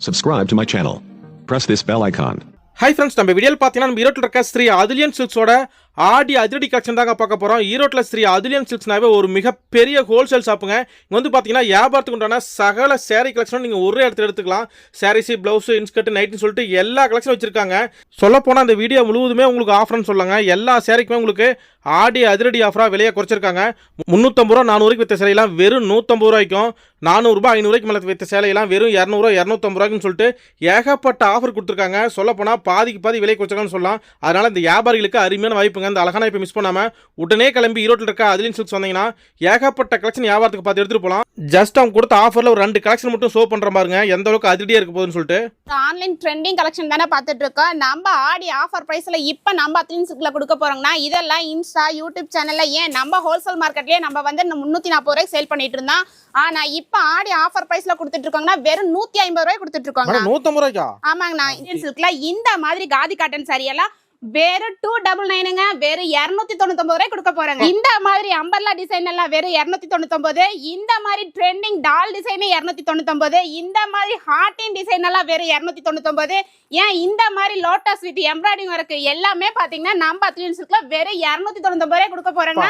Subscribe to my channel. Press this bell icon. Hi friends நம்ம வீடியோவில் பார்த்தீங்கன்னா நம்ம ஈரோட்டில் இருக்க ஸ்ரீ அதுலியன் சில்க்ஸோட ஆடி அதிரடி கலெக்ஷன் தாங்க பார்க்க போகிறோம் ஈரோட்டில் ஸ்ரீ அதுலியம் சில்க்ஸ்னாவே ஒரு மிகப்பெரிய ஹோல்சேல் ஷாப்புங்க இங்கே வந்து பார்த்தீங்கன்னா வியாபாரத்துக்கு உண்டான சகல சேரீ கலெக்ஷனும் நீங்கள் ஒரே இடத்துல எடுத்துக்கலாம். சாரீஸு ப்ளவுஸு இன்ஸ்கர்ட் நைட்னு சொல்லிட்டு எல்லா கலெக்ஷன் வச்சிருக்காங்க. சொல்லப்போனால் அந்த வீடியோ முழுவதுமே உங்களுக்கு ஆஃபர்னு சொல்லுங்க எல்லா சேரீக்குமே உங்களுக்கு ஆடி அதிரடி ஆஃபராக விலையை குறைச்சிருக்காங்க. முந்நூற்றம்பது ரூபா நானூறுக்கு வித்த சேலையெல்லாம் வெறும் நூற்றம்பது ரூபாய்க்கும் நானூறுரூபா ஐநூறுக்கு மேலே வித்த சேலையெல்லாம் வெறும் இரநூறுவா இரநூத்தம்பது ரூபாய்க்குன்னு சொல்லிட்டு ஏகப்பட்ட ஆஃபர் கொடுத்துருக்காங்க. சொல்லப்போனால் பாதிக்கு பாதி விலை குறைச்சிருக்காங்கன்னு சொல்லலாம். அதனால் இந்த வியாபாரிகளுக்கு அருமையான வாய்ப்புங்க. இந்த அழகான இப்போ மிஸ் பண்ணாமல் உடனே கிளம்பி ஈரோட்டில் இருக்க அதிலின் சில்க்ஸ் வந்தீங்கன்னா ஏகப்பட்ட கலெக்ஷன் வியாபாரத்துக்கு பார்த்து எடுத்துகிட்டு போகலாம் ஜஸ்ட் அவங்க கொடுத்த ஆஃபரில் ஒரு ரெண்டு கலெக்ஷன் மட்டும் ஷோ பண்ணுற பாருங்க எந்த அளவுக்கு அதிரடியாக இருக்க போகுதுன்னு சொல்லிட்டு. ஆன்லைன் ட்ரெண்டிங் கலெக்ஷன் தானே பார்த்துட்டு இருக்கோம். நம்ம ஆடி ஆஃபர் ப்ரைஸில் இப்போ நம்ம அத்லின்ஸுக்குள்ள கொடுக்க போறோம்னா இதெல்லாம் இன்ஸ்டா யூடியூப் சேனல்ல ஏன் நம்ம ஹோல்சேல் மார்க்கெட்லயே நம்ம வந்து முந்நூற்றி நாற்பது ரூபாய்க்கு சேல் பண்ணிட்டு இருந்தோம். ஆனா இப்போ ஆடி ஆஃபர் ப்ரைஸ்ல கொடுத்துட்டு இருக்காங்கன்னா வெறும் நூற்றி ஐம்பது ரூபாய் கொடுத்துட்டு இருக்காங்க நூற்றம்பது ரூபாய்க்கா? ஆமாங்கண்ணா இந்தியன் சில்க்ல இந்த மாதிரி காதி காட்டன் எல்லாம் வெறும் டூ டபுள் நைனுங்க வெறும் இரநூத்தி தொண்ணூத்தொன்பது ரூபாய் கொடுக்க போறாங்க. இந்த மாதிரி அம்பர்லா டிசைன் எல்லாம் வெறும் இரநூத்தி தொண்ணூத்தொன்பது இந்த மாதிரி ட்ரெண்டிங் டால் டிசைன் இரநூத்தி தொண்ணூத்தொன்பது இந்த மாதிரி ஹார்டின் டிசைன் எல்லாம் வெறும் இரநூத்தி தொண்ணூத்தொன்பது. ஏன் இந்த மாதிரி லோட்டஸ் வித் எம்ப்ராய்டிங் ஒர்க் எல்லாமே பாத்தீங்கன்னா நம்ம அத்லியன் சில்க்ல வெறும் இரநூத்தி தொண்ணூத்தொன்பது ரூபாய் கொடுக்க போறாங்க.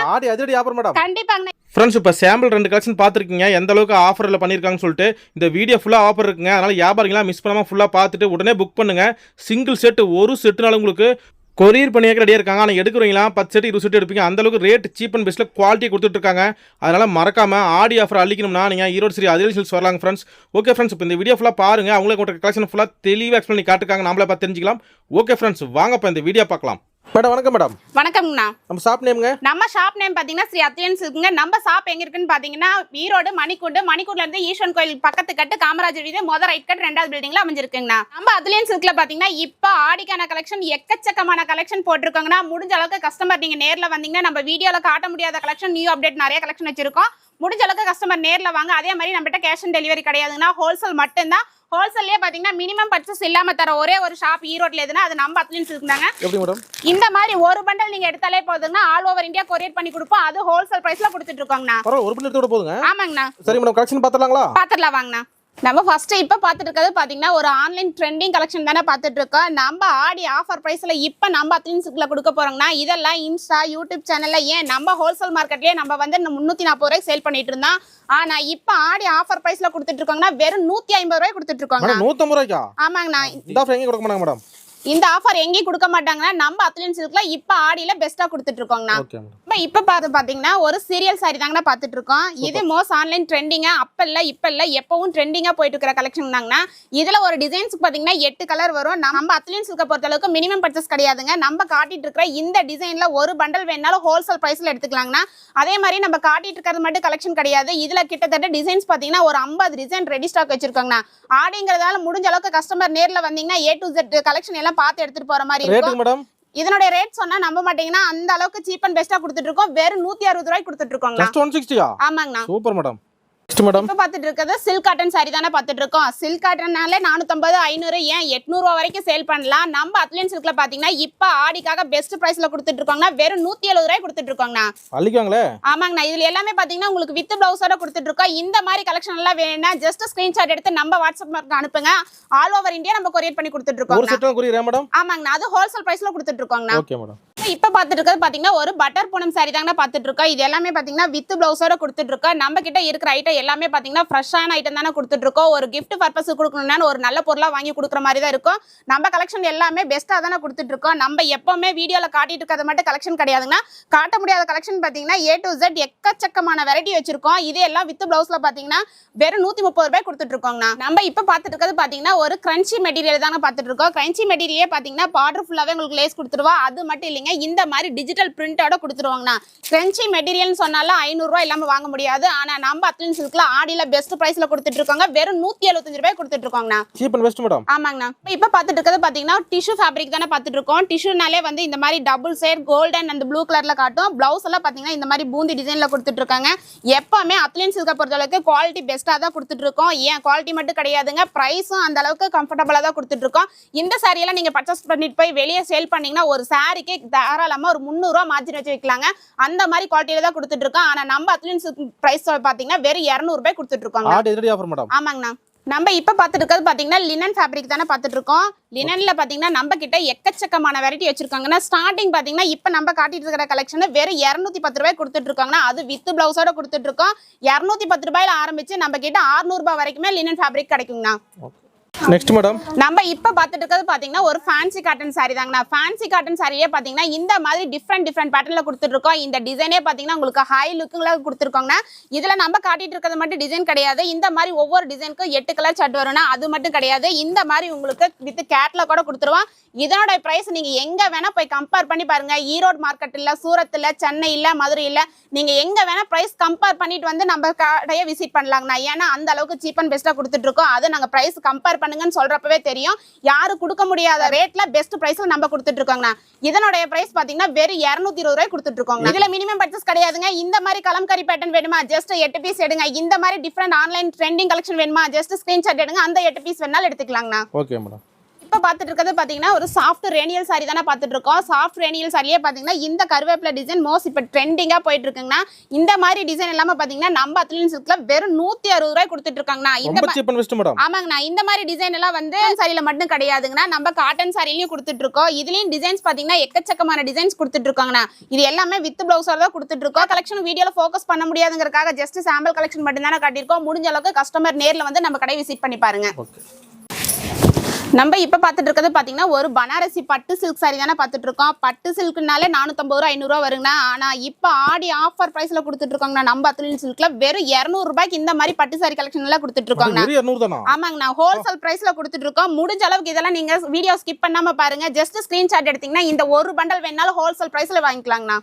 கண்டிப்பாங்க. ஃப்ரெண்ட்ஸ் இப்போ சாம்பிள் ரெண்டு கலெக்ஷன் பார்த்துருக்கீங்க. எந்த அளவுக்கு ஆஃபரில் பண்ணியிருக்காங்கன்னு சொல்லிட்டு இந்த வீடியோ ஃபுல்லாக ஆஃபர் இருக்குங்க. அதனால் வியாபாரிகளாம் மிஸ் பண்ணாமல் ஃபுல்லாக பார்த்துட்டு உடனே புக் பண்ணுங்கள் சிங்கிள் செட் ஒரு செட்டுனால உங்களுக்கு கொரியர் பண்ணியாக்க ரெடியாக இருக்காங்க. ஆனால் எடுக்கிறீங்களா பத்து செட் இருபது செட்டு எடுப்பீங்க. அந்த அளவுக்கு ரேட் சீப் அண்ட் பெஸ்ட்டில் குவாலிட்டி கொடுத்துட்ருக்காங்க அதனால் மறக்காம ஆடி ஆஃபர் அழிக்கணும்னா நீங்கள் ஈரோடு சரி அதில் சில்ஸ் வரலாங்க ஃப்ரெண்ட்ஸ் ஓகே ஃப்ரெண்ட்ஸ் இப்போ இந்த வீடியோ ஃபுல்லாக பாருங்கள் அவங்களுக்கு கலெக்ஷன் ஃபுல்லாக தெளிவாக எக்ஸ்பிளைன் பண்ணி காட்டுக்காங்க நம்மளே பார்த்து தெரிஞ்சிக்கலாம். ஓகே ஃப்ரெண்ட்ஸ் வாங்க இப்போ இந்த வீடியோ பார்க்கலாம். மேடம் வணக்கம் மேடம். வணக்கம்ண்ணா நம்ம ஷாப் நேமுங்க நம்ம ஷாப் நேம் பாத்தீங்கன்னா ஸ்ரீ அத்தியன்ஸ் இருக்குங்க நம்ம ஷாப் எங்க இருக்குன்னு பாத்தீங்கன்னா ஈரோடு மணிக்கூண்டு. மணிக்கூண்ட்ல இருந்து ஈஸ்வரன் கோயில் பக்கத்து கட்டு காமராஜர் வீதி முத ரைட் கட் ரெண்டாவது பில்டிங்ல அமைஞ்சிருக்குங்கண்ணா. நம்ம அத்லியன்ஸ் இருக்குல பாத்தீங்கன்னா இப்ப ஆடிக்கான கலெக்ஷன் எக்கச்சக்கமான கலெக்ஷன் போட்டிருக்காங்கன்னா முடிஞ்ச அளவுக்கு கஸ்டமர் நீங்க நேர்ல வந்தீங்கன்னா நம்ம வீடியோல காட்ட முடியாத கலெக்ஷன் நியூ அப்டேட் நிறைய கலெக்ஷன் வச்சிருக்கோம். முடிஞ்ச அளவுக்கு கஸ்டமர் நேர்ல வாங்க. அதே மாதிரி நம்மகிட்ட கேஷ் ஆன் டெலிவரி கிடையாதுங்கன்னா ஹோல்சேல் மட்டும்தான். ஹோல்சேல்லே பாத்தீங்கன்னா மினிமம் பர்ச்சேஸ் இல்லாம தர ஒரே ஒரு ஷாப் ஈரோட்ல எதுனா அது நம்ம எப்படி மேடம் இந்த மாதிரி ஒரு பண்டல் நீங்க எடுத்தாலே போதுங்கன்னா ஆல் ஓவர் இந்தியா கொரியர் பண்ணி கொடுப்போம். அது ஹோல்சேல் பிரைஸ்ல கொடுத்துட்டு இருக்கோங்கண்ணா. ஒரு விட போதுங்க. ஆமாங்கண்ணா. சரி மேடம் கலெக்ஷன் பார்த்துலாங்களா பாத்துடலாம் வாங்கண்ணா. நம்ம ஃபர்ஸ்ட் இப்ப பாத்துட்டு இருக்கிறது பாத்தீங்கன்னா ஒரு ஆன்லைன் ட்ரெண்டிங் கலெக்ஷன் தானே பாத்துட்டு இருக்கோம். நம்ம ஆடி ஆஃபர் பிரைஸ்ல இப்ப நம்ம அத்லின்ஸுக்குள்ள கொடுக்க போறோம்னா இதெல்லாம் இன்ஸ்டா யூடியூப் சேனல்ல ஏன் நம்ம ஹோல்சேல் மார்க்கெட்லயே நம்ம வந்து முன்னூத்தி நாற்பது ரூபாய்க்கு சேல் பண்ணிட்டு இருந்தோம். ஆனா இப்ப ஆடி ஆஃபர் பிரைஸ்ல கொடுத்துட்டு இருக்கோங்கன்னா வெறும் நூத்தி ஐம்பது ரூபாய் கொடுத்துட்டு இருக்கோங்க. நூற்றம்பது ரூபாய்க்கா? ஆமாங்கண்ணா இந்த ஆஃபர் எங்கே கொடுக்க மாட்டாங்க மேடம். இந்த ஆஃபர் எங்கேயும் கொடுக்க மாட்டாங்கன்னா நம்ம அத்லின் சில்க்ல இப்ப ஆடியில பெஸ்டா கொடுத்துட்டு இருக்கோங்கண்ணா நம்ம இப்ப பார்த்து பாத்தீங்கன்னா ஒரு சீரியல் சாரி தாங்கண்ணா பார்த்துட்டு இருக்கோம் இது மோஸ்ட் ஆன்லைன் ட்ரெண்டிங்கா அப்ப இல்ல இப்ப இல்ல எப்பவும் ட்ரெண்டிங்கா போயிட்டு இருக்கிற கலெக்ஷன் தாங்கண்ணா. இதுல ஒரு டிசைன்ஸ் பாத்தீங்கன்னா எட்டு கலர் வரும். நம்ம அத்லின் சில்க பொறுத்த அளவுக்கு மினிமம் பர்ச்சேஸ் கிடையாதுங்க. நம்ம காட்டிட்டு இருக்கிற இந்த டிசைன்ல ஒரு பண்டல் வேணாலும் ஹோல்சேல் பிரைஸ்ல எடுத்துக்கலாங்கண்ணா. அதே மாதிரி நம்ம காட்டிட்டு இருக்கிறது மட்டும் கலெக்ஷன் கிடையாது. இதுல கிட்டத்தட்ட டிசைன்ஸ் பாத்தீங்கன்னா ஒரு ஐம்பது டிசைன் ரெடி ஸ்டாக் வச்சிருக்காங்கண்ணா. ஆடிங்கிறதால முடிஞ்ச அளவுக்கு கஸ்டமர் நேர்ல வந்தீங்கன்னா ஏ டு Z கலெக்ஷன் எல்லாம் பார்த்து எடுத்துட்டு போற மாதிரி இருக்கும். மேடம் இதனுடைய ரேட் சொன்னா நம்ப மாட்டீங்கன்னா அந்த அளவுக்கு சீப் அண்ட் பெஸ்டா கொடுத்துட்டு இருக்கோம். வெறும் நூத்தி அறுபது ரூபாய்க்கு கொடுத்துட்டு இருக்கோங்க. சிக்ஸ்டியா ஆமாங்கண்ணா சூப்பர் மேடம் மேடம் இப்ப பாத்துட்டு இருக்கிறது சில்க் காட்டன் சாரி தானே பாத்துட்டு இருக்கோம் சில்க் காட்டன்னாலே நானூத்தம்பது ஐநூறு ஏன் எட்நூறு ரூபா வரைக்கும் சேல் பண்ணலாம். நம்ம அத்லியன் சில்க்ல பாத்தீங்கன்னா இப்ப ஆடிக்காக பெஸ்ட் பிரைஸ்ல கொடுத்துட்டு வெறும் நூத்தி எழுபது ரூபாய் கொடுத்துட்டு இருக்கோங்கண்ணா அள்ளிக்காங்களே ஆமாங்கண்ணா. இதுல எல்லாமே பாத்தீங்கன்னா உங்களுக்கு வித் பிளவுஸோட கொடுத்துட்டு இருக்கோம் இந்த மாதிரி கலெக்ஷன் எல்லாம் வேணும்னா ஜஸ்ட் ஸ்கிரீன்ஷாட் எடுத்து நம்ம வாட்ஸ்அப் அனுப்புங்க. ஆல் ஓவர் இந்தியா நம்ம கொரியர் பண்ணி கொடுத்துட்டு இருக்கோம் மேடம் ஆமாங்கண்ணா. அது ஹோல்சேல் பிரைஸ்ல கொடுத்துட்டு இருக்கோங்கண்ணா ஓகே மேடம் இப்ப பாத்துட்டு இருக்கிறது பாத்தீங்கன்னா ஒரு பட்டர் பூனம் சாரி தாங்க பாத்துட்டு இருக்கோம் இது எல்லாமே பாத்தீங்கன்னா வித் பிளவுஸோட கொடுத்துட்டு இருக்கோம் நம்ம கிட்ட இருக்கிற ஐட்டம் எல்லாமே பாத்தீங்கன்னா ஃப்ரெஷ்ஷான ஐட்டம் தானே கொடுத்துட்டு இருக்கோம் ஒரு கிஃப்ட் பர்பஸ் கொடுக்கணும்னா ஒரு நல்ல பொருளா வாங்கி கொடுக்குற மாதிரி தான் இருக்கும். நம்ம கலெக்ஷன் எல்லாமே பெஸ்ட்டாக தானே கொடுத்துட்டு இருக்கோம் நம்ம எப்பவுமே வீடியோல காட்டிட்டு இருக்கிறது மட்டும் கலெக்ஷன் கிடையாதுங்கன்னா காட்ட முடியாத கலெக்ஷன் பாத்தீங்கன்னா ஏ டு ஜெட் எக்கச்சக்கமான வெரைட்டி வச்சிருக்கோம். இது எல்லாம் வித் பிளவுஸ்ல பாத்தீங்கன்னா வெறும் நூத்தி முப்பது ரூபாய் கொடுத்துட்டு இருக்கோங்கண்ணா நம்ம இப்ப பாத்துட்டு இருக்கிறது பாத்தீங்கன்னா ஒரு கிரன்ச்சி மெட்டீரியல் தானே பாத்துட்டு இருக்கோம் கிரன்ச்சி மெட்டீரியலே பாத்தீங்கன்னா பார்டர் ஃபுல்லாவே உங்களுக்கு லேஸ் கொடுத்துருவா. அது மட்டும் இல்லைங்க இந்த மாதிரி டிஜிட்டல் பிரிண்டோட கொடுத்துருவாங்கண்ணா கிரன்ச்சி மெட்டீரியல்னு சொன்னாலும் ஐநூறுரூவா இல்லாம வாங்க முடியாது. ஆனா நம்ம அத்லின் சில்க்ல ஆடியில பெஸ்ட் பிரைஸ்ல கொடுத்துட்டு இருக்காங்க வெறும் நூத்தி எழுபத்தஞ்சு ரூபாய் கொடுத்துட்டு இருக்கோங்கண்ணா சீப் அண்ட் பெஸ்ட் மேடம் ஆமாங்கண்ணா. இப்போ பார்த்துட்டு இருக்கிறது பார்த்தீங்கன்னா டிஷ்யூ ஃபேப்ரிக் தானே பார்த்துட்டு இருக்கோம் டிஷ்யூனாலே வந்து இந்த மாதிரி டபுள் சைட் கோல்டன் அந்த ப்ளூ கலர்ல காட்டும். பிளவுஸ் எல்லாம் பார்த்தீங்கன்னா இந்த மாதிரி பூந்தி டிசைன்ல கொடுத்துட்டு இருக்காங்க எப்பவுமே அத்லின் சில்கை பொறுத்தளவுக்கு குவாலிட்டி பெஸ்ட்டாக தான் கொடுத்துட்டு இருக்கோம் ஏன் குவாலிட்டி மட்டும் கிடையாதுங்க. ப்ரைஸும் அந்த அளவுக்கு கம்ஃபர்டபுளாக தான் கொடுத்துட்டு இருக்கோம் இந்த சாரியெல்லாம் நீங்க பர்ச்சேஸ் பண்ணிட்டு போய் வெளியே சேல் பண்ணீங்கன்னா ஒரு சாரிக்கு தாராளமா ஒரு முந்நூறுரூவா மார்ஜின் வச்சு வைக்கலாங்க. அந்த மாதிரி குவாலிட்டியில தான் கொடுத்துட்டு இருக்கோம் ஆனா நம்ம அத்லின் சில்க் ப்ரைஸ் பார்த்தீங்கன்னா வெறும் இரநூறுபாய் கொடுத்துட்டு இருக்கோங்க ஆமாங்கண்ணா. நம்ம இப்ப பார்த்துட்டு இருக்கிறது பாத்தீங்கன்னா லினன் ஃபேப்ரிக் தானே பார்த்துட்டு இருக்கோம் லினன்ல பாத்தீங்கன்னா நம்ம கிட்ட எக்கச்சக்கமான வெரைட்டி வச்சிருக்காங்கன்னா ஸ்டார்டிங் பாத்தீங்கன்னா இப்ப நம்ம காட்டிட்டு இருக்கிற கலெக்ஷன் வெறும் இரநூத்தி பத்து ரூபாய் கொடுத்துட்டு இருக்காங்கன்னா அது வித் பிளவுஸோட கொடுத்துட்டு இருக்கோம் இரநூத்தி பத்து ரூபாயில ஆரம்பிச்சு நம்ம கிட்ட 600 ரூபாய் வரைக்குமே லினன் ஃபேப்ரிக் கிடைக்குங்கண்ணா. நெக்ஸ்ட் மேடம் நம்ம இப்ப பார்த்துட்டு இருக்கிறது பாத்தீங்கன்னா ஒரு ஃபேன்சி காட்டன் சாரி தாங்கண்ணா. ஃபேன்சி காட்டன் சாரியே பாத்தீங்கன்னா இந்த மாதிரி டிஃப்ரெண்ட் டிஃப்ரெண்ட் பேட்டர்ல கொடுத்துட்டு இருக்கோம். இந்த டிசைனே பாத்தீங்கன்னா உங்களுக்கு ஹை லுக்குங்களா கொடுத்துருக்கோங்கண்ணா. இதுல நம்ம காட்டிட்டு இருக்கிறது மட்டும் டிசைன் கிடையாது. இந்த மாதிரி ஒவ்வொரு டிசைனுக்கும் எட்டு கலர் சட் வரும்னா அது மட்டும் கிடையாது. இந்த மாதிரி உங்களுக்கு வித் கேட்ல கூட கொடுத்துருவோம். இதனோட பிரைஸ் நீங்க எங்க வேணா போய் கம்பேர் பண்ணி பாருங்க. ஈரோடு மார்க்கெட் இல்ல சூரத் இல்ல சென்னை இல்ல மதுரை இல்ல நீங்க எங்க வேணா பிரைஸ் கம்பேர் பண்ணிட்டு வந்து நம்ம கடையை விசிட் பண்ணலாங்கண்ணா. ஏன்னா அந்த அளவுக்கு சீப் அண்ட் பெஸ்ட்டாக கொடுத்துட்டு இருக்கோம். நாங்கள் நாங்க பிரைஸ் கம்பேர் பண்ணுங்கன்னு சொல்றப்பவே தெரியும். யாரு கொடுக்க முடியாத ரேட்ல பெஸ்ட் பிரைஸ்ல நம்ம கொடுத்துட்டு இருக்கோங்கண்ணா. இதனுடைய பிரைஸ் பாத்தீங்கன்னா வெறும் இருநூத்தி இருபது ரூபாய் கொடுத்துட்டு இருக்கோங்க இதுல மினிமம் பட்ஜெட் கிடையாதுங்க. இந்த மாதிரி கலம்கரி பேட்டர்ன் வேணுமா? ஜஸ்ட் எட்டு பீஸ் எடுங்க. இந்த மாதிரி டிஃப்ரெண்ட் ஆன்லைன் ட்ரெண்டிங் கலெக்ஷன் வேணுமா? ஜஸ்ட் ஸ்கிரீன்ஷாட் எடுங்க. அந்த எட்டு பீஸ் வேணாலும் எடுத்துக்கலாங்கண்ணா. ஓகே மேடம் இப்போ பார்த்துட்டு இருக்கிறது பார்த்தீங்கன்னா ஒரு சாஃப்ட் ரேனியல் saree தானே பார்த்துட்டு இருக்கோம். சாஃப்ட் ரேனியல் சாரியே பார்த்தீங்கன்னா இந்த கருவேப்பிலை டிசைன் மோஸ்ட் இப்போ ட்ரெண்டிங்காக போயிட்டு இருக்குங்கண்ணா. இந்த மாதிரி டிசைன் எல்லாமே பார்த்தீங்கன்னா நம்ம அத்லின் சில்க்ல வெறும் நூற்றி அறுபது ரூபாய் கொடுத்துட்டு இருக்காங்கண்ணா. இந்த ஆமாங்கண்ணா. இந்த மாதிரி டிசைன் எல்லாம் வந்து சாரியில மட்டும் கிடையாதுங்கண்ணா. நம்ம காட்டன் சாரிலையும் கொடுத்துட்டு இருக்கோம். இதுலயும் டிசைன்ஸ் பாத்தீங்கன்னா எக்கச்சக்கமான டிசைன்ஸ் கொடுத்துட்டு இருக்கோங்கண்ணா. இது எல்லாமே வித் பிளவுஸோட தான் கொடுத்துட்டு இருக்கோம். கலெக்ஷன் வீடியோல ஃபோக்கஸ் பண்ண முடியாதுங்கிறதுக்காக ஜஸ்ட் சாம்பிள் கலெக்ஷன் மட்டும் தானே காட்டியிருக்கோம். முடிஞ்ச அளவுக்கு கஸ்டமர் நேர்ல வந்து நம்ம கடை விசிட் பண்ணி பாருங்க. நம்ம இப்ப பார்த்துட்டு இருக்கிறது பாத்தீங்கன்னா ஒரு பனாரசி பட்டு சில்க் saree தானே பார்த்துட்டு இருக்கோம். பட்டு சில்க்னாலே நானூத்தம்பது ரூபா ஐநூறுரூவா வருங்கண்ணா. ஆனா இப்ப ஆடி ஆஃபர் பிரைஸ்ல கொடுத்துட்டு இருக்கோங்கண்ணா. நம்ம அத்துலின் சில்க்ல வெறும் இருநூறு ரூபாய்க்கு இந்த மாதிரி பட்டு saree கலெக்ஷன் எல்லாம் கொடுத்துட்டு இருக்கோங்கண்ணா. வெறும் இரநூறு தானா? ஆமாங்கண்ணா. ஹோல்சேல் பிரைஸ்ல கொடுத்துட்டு இருக்கோம். முடிஞ்ச அளவுக்கு இதெல்லாம் நீங்க வீடியோ ஸ்கிப் பண்ணாம பாருங்க. ஜஸ்ட் ஸ்கிரீன்ஷாட் எடுத்தீங்கன்னா இந்த ஒரு பண்டல் வேணாலும் ஹோல்சேல் பிரைஸ்ல வாங்கிக்கலாங்கண்ணா.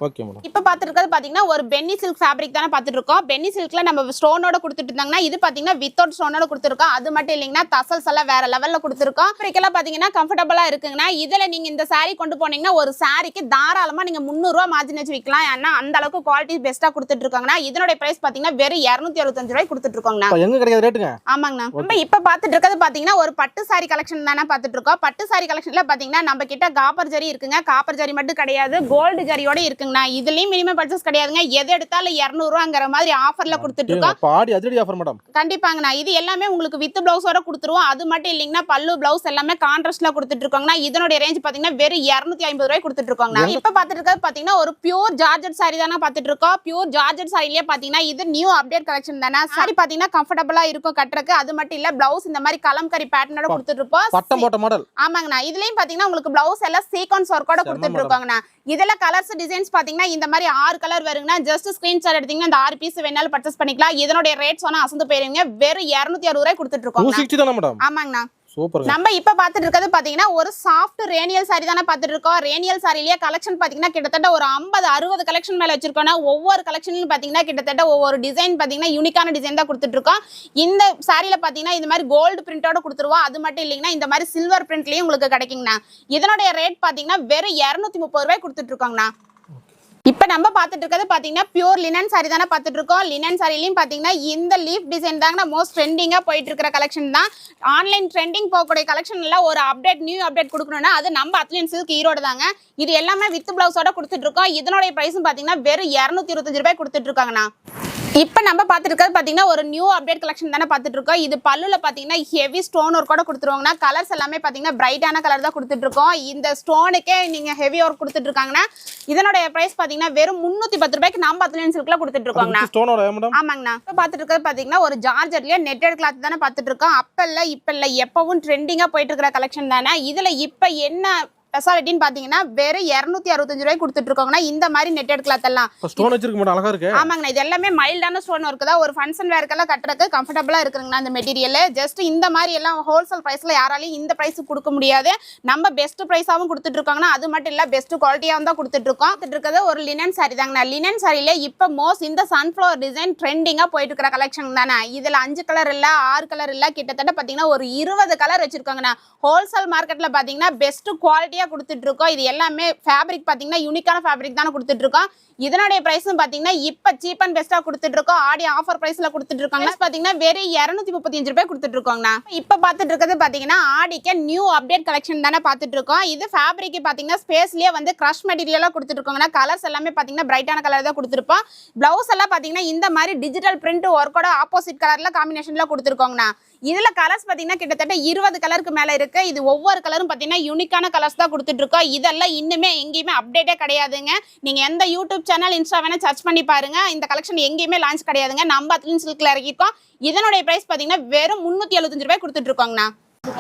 இப்ப பாத்துட்டு இருக்கிறது பாத்தீங்கன்னா ஒரு பென்னி சில்க் ஃபேப்ரிக் தானே பாத்துட்டு இருக்கோம். பென்னி சில்க்ல நம்ம ஸ்டோனோட கொடுத்துட்டு இருந்தாங்கன்னா இது பாத்தீங்கன்னா வித்தவுட் ஸ்டோனோட கொடுத்துருக்கோம். அது மட்டும் இல்லைங்கன்னா தசல்ஸ் எல்லாம் வேற லெவல்ல கொடுத்துருக்கோம். ஃபேப்ரிக்கெல்லாம் பாத்தீங்கன்னா கம்ஃபர்டபுளா இருக்குங்கண்ணா இதுல நீங்க இந்த saree கொண்டு போனீங்கன்னா ஒரு சாரிக்கு தாராளமா நீங்க முந்நூறு ரூபா மார்ஜின் வச்சு விற்கலாம் ஏன்னா அந்த அளவுக்கு குவாலிட்டி பெஸ்ட்டா கொடுத்துட்டு இருக்காங்கன்னா இதனுடைய பிரைஸ் பாத்தீங்கன்னா வெறும் இருநூத்தி அறுபத்தஞ்சு ரூபாய் இப்போ எங்க கிடைக்காத ரேட்டுங்க? ஆமாங்கண்ணா. நம்ம இப்ப பாத்துட்டு இருக்கிறது பாத்தீங்கன்னா ஒரு பட்டு சாரி கலெக்ஷன் தானே பாத்துட்டு இருக்கோம் பட்டு சாரி கலெக்ஷன்ல பாத்தீங்கன்னா நம்ம கிட்ட காப்பர் ஜரி இருக்குங்க. காப்பர் ஜரி மட்டும் கிடையாது. கோல்டு ஜரியோட இருக்குங்கண்ணா. இதுலயும் மினிமம் பர்ச்சேஸ் கிடையாதுங்க. எது எடுத்தாலும் இரநூறுவாங்கிற மாதிரி ஆஃபர்ல அதிரடி ஆஃபர் மேடம் கண்டிப்பாங்கண்ணா. இது எல்லாமே உங்களுக்கு வித் பிளவுஸோட கொடுத்துருவோம். அது மட்டும் இல்லைங்கன்னா பல்லு பிளவுஸ் எல்லாமே கான்ட்ராஸ்ட்ல கொடுத்துட்டு இருக்கோங்கண்ணா இதனுடைய ரேஞ்ச் பாத்தீங்கன்னா வெறும் இருநூத்தி ஐம்பது ரூபாய் கொடுத்துட்டு இருக்கோங்கண்ணா இப்ப பாத்துட்டு இருக்கிறது பாத்தீங்கன்னா ஒரு பியூர் ஜார்ஜெட் சாரி தானே பாத்துட்டு இருக்கோம் பியூர் ஜார்ஜெட் சாரிலேயே பாத்தீங்கன்னா இது நியூ அப்டேட் கலெக்ஷன் தானே சாரி பாத்தீங்கன்னா கம்ஃபர்டபுளா இருக்கும் கட்டுறதுக்கு. அது மட்டும் இல்ல பிளவுஸ் இந்த மாதிரி கலம்கரி பேட்டர்னோட கொடுத்துட்டு இருப்போம் பட்டம் போட்ட மாடல் ஆமாங்கண்ணா. இதுலயும் பாத்தீங்கன்னா உங்களுக்கு பிளவுஸ் எல்லாம் சீக்வன்ஸ் ஒர்க்கோட கொடுத்துட்டு. இருக்காங்கண்ணா இதுல கலர்ஸ் டிசைன்ஸ் பாத்தீங்கன்னா இந்த மாதிரி ஆறு கலர் வருங்கண்ணா. ஜஸ்ட் ஸ்கிரீன்ஷாட் எடுத்தீங்கன்னா இந்த ஆறு பீஸ் வேணாலும் பர்ச்சேஸ் பண்ணிக்கலாம். இதனுடைய ரேட் சொன்னா அசந்து போயிருங்க வெறும் இருநூத்தி அறுபது ரூபாய் கொடுத்துட்டு இருக்கோம் ஆமாங்கண்ணா. சூப்பர் நம்ம இப்ப பாத்துட்டு இருக்கிறது பாத்தீங்கன்னா ஒரு சாஃப்ட் ரேனியல் சாரி தானே பாத்துட்டு இருக்கோம். ரேனியல் சாரிலேயே கலெக்ஷன் பாத்தீங்கன்னா கிட்டத்தட்ட ஒரு ஐம்பது அறுபது கலெக்ஷன் மேல வச்சிருக்கோம்னா ஒவ்வொரு கலெக்ஷன்லையும் பாத்தீங்கன்னா கிட்டத்தட்ட ஒவ்வொரு டிசைன் பாத்தீங்கன்னா யூனிக்கான டிசைன் தான் கொடுத்துட்டு இருக்கோம். இந்த சாரியில பாத்தீங்கன்னா இந்த மாதிரி கோல்டு பிரிண்டோட கொடுத்துருவோம். அது மட்டும் இல்லைங்கன்னா இந்த மாதிரி சில்வர் பிரிண்ட்லயும் உங்களுக்கு கிடைக்குங்கண்ணா. இதனுடைய ரேட் பாத்தீங்கன்னா வெறும் இரநூத்தி முப்பது ரூபாய் கொடுத்துட்ருக்கோங்கண்ணா இப்போ நம்ம பார்த்துட்டு இருக்கிறது பார்த்தீங்கன்னா பியூர் லினன் சாரி தானே பார்த்துட்டு இருக்கோம். லினன் சாரிலையும் பார்த்தீங்கன்னா இந்த லீஃப் டிசைன் தாங்க மோஸ்ட் ட்ரெண்டிங்காக போயிட்டு இருக்கிற கலெக்ஷன் தான். ஆன்லைன் ட்ரெண்டிங் போகக்கூடிய கலெக்ஷன்ல ஒரு அப்டேட் நியூ அப்டேட் கொடுக்கணும்னா அது நம்ம அத்லின் சில்க் ஈரோடு தாங்க. இது எல்லாமே வித் பிளவுஸோட கொடுத்துட்டு இருக்கோம். இதனுடைய ப்ரைஸும் பார்த்தீங்கன்னா வெறும் இரநூத்தி இருபத்தஞ்சு ரூபாய் கொடுத்துட்டு இருக்காங்கண்ணா. இப்போ நம்ம பார்த்துட்டு இருக்கிறது பார்த்தீங்கன்னா ஒரு நியூ அப்டேட் கலெக்ஷன் தானே பார்த்துட்டு இருக்கோம் இது பல்லுல பார்த்தீங்கன்னா ஹெவி ஸ்டோன் ஒர்க் கூட கொடுத்துருவாங்கன்னா கலர்ஸ் எல்லாமே பார்த்தீங்கன்னா பிரைட்டான கலர் தான் கொடுத்துட்டு இருக்கோம் இந்த ஸ்டோனுக்கே நீங்கள் ஹெவி ஒர்க் கொடுத்துட்டு இருக்காங்கன்னா இதனுடைய பிரைஸ் பார்த்தீங்கன்னா வெறும் முந்நூற்றி பத்து ரூபாய்க்கு நம்ம அத்லியன் சில்க்ல கொடுத்துட்டு இருக்கோங்கண்ணா ஸ்டோனோட மேடம் ஆமாங்கண்ணா. இப்போ பார்த்துட்டு இருக்கிறது பார்த்தீங்கன்னா ஒரு ஜார்ஜர்லயே நெட்டட் கிளாத் தானே பார்த்துட்டு இருக்கோம் அப்ப இல்ல இப்ப இல்ல எப்பவும் ட்ரெண்டிங்கா போயிட்டு இருக்கிற கலெக்ஷன் தானே. இதுல இப்ப என்ன ஸ்பெஷாலிட்டின்னு பார்த்தீங்கன்னா வெறும் இரநூத்தி அறுபத்தஞ்சு ரூபாய் கொடுத்துட்டு இருக்கோங்கண்ணா இந்த மாதிரி நெட்டட் கிளாத் எல்லாம் ஸ்டோன் வச்சிருக்க மேடம் அழகா இருக்கு. ஆமாங்கண்ணா இது எல்லாமே மைல்டான ஸ்டோன் தான். ஒரு ஃபங்க்ஷன் வேர்க்கெல்லாம் கட்டுறதுக்கு கம்ஃபர்டபுளா இருக்குங்கண்ணா இந்த மெட்டீரியல் ஜஸ்ட் இந்த மாதிரி எல்லாம் ஹோல்சேல் பிரைஸ்ல யாராலையும் இந்த பிரைஸ் கொடுக்க முடியாது. நம்ம பெஸ்ட் பிரைஸாவும் கொடுத்துட்டு இருக்காங்கன்னா அது மட்டும் இல்ல பெஸ்ட் குவாலிட்டியாவும் தான் கொடுத்துட்டு இருக்கோம். இருக்கிறது ஒரு லினன் சாரி தாங்கண்ணா. லினன் சாரில இப்ப மோஸ்ட் இந்த சன்ஃபிளவர் டிசைன் ட்ரெண்டிங்கா போயிட்டு இருக்கிற கலெக்ஷன் தானே. இதுல அஞ்சு கலர் இல்ல ஆறு கலர் இல்ல கிட்டத்தட்ட பாத்தீங்கன்னா ஒரு இருபது கலர் வச்சிருக்காங்கண்ணா. ஹோல்சேல் மார்க்கெட்ல பாத்தீங்கன்னா பெஸ்ட் குவாலிட்டியா கொடுத்துட்டு இருக்கோம் இது எல்லாமே ஃபேப்ரிக் பாத்தீங்கன்னா யூனிக்கான ஃபேப்ரிக் தானே கொடுத்துட்டு இருக்கோம் இதனுடைய பிரைஸும் பாத்தீங்கன்னா இப்ப சீப் அண்ட் பெஸ்டா கொடுத்துட்டு இருக்கோம் ஆடி ஆஃபர் பிரைஸ்ல கொடுத்துட்டு இருக்காங்க பாத்தீங்கன்னா வெறும் இருநூத்தி முப்பத்தஞ்சு ரூபாய் கொடுத்துட்டு இருக்கோங்கண்ணா இப்ப பாத்துட்டு இருக்கிறது பாத்தீங்கன்னா ஆடிக்கு நியூ அப்டேட் கலெக்ஷன் தானே பாத்துட்டு இருக்கோம் இது ஃபேப்ரிக் பாத்தீங்கன்னா ஸ்பேஸ்லயே வந்து கிரஷ் மெட்டீரியலா கொடுத்துட்டு இருக்காங்கன்னா கலர்ஸ் எல்லாமே பாத்தீங்கன்னா பிரைட்டான கலர் தான் கொடுத்துருப்போம். பிளவுஸ் எல்லாம் பாத்தீங்கன்னா இந்த மாதிரி டிஜிட்டல் பிரிண்ட் ஒர்க்கோட ஆப்போசிட் கலர்ல காம்பினேஷன்ல கொடுத்துருக்கோங்கண்ணா. இதுல கலர்ஸ் பாத்தீங்கன்னா கிட்டத்தட்ட இருபது கலருக்கு மேல இருக்கு. இது ஒவ்வொரு கலரும் பாத்தீங்கன்னா யூனிக்கான கலர்ஸ் தான் கொடுத்துட்டு இருக்கோம் இதெல்லாம் இன்னுமே எங்கேயுமே அப்டேட்டே கிடையாதுங்க. நீங்க எந்த யூடியூப் சேனல் இன்ஸ்டா வேணால் சர்ச் பண்ணி பாருங்க. இந்த கலெக்ஷன் எங்கேயுமே லான்ச் கிடையாதுங்க. நம்ம அத்லின் சில்கில் இறக்கிருக்கோம் இதனுடைய ப்ரைஸ் பார்த்தீங்கன்னா வெறும் முந்நூற்றி எழுபத்தஞ்சு ரூபாய் கொடுத்துட்ருக்கோங்கண்ணா.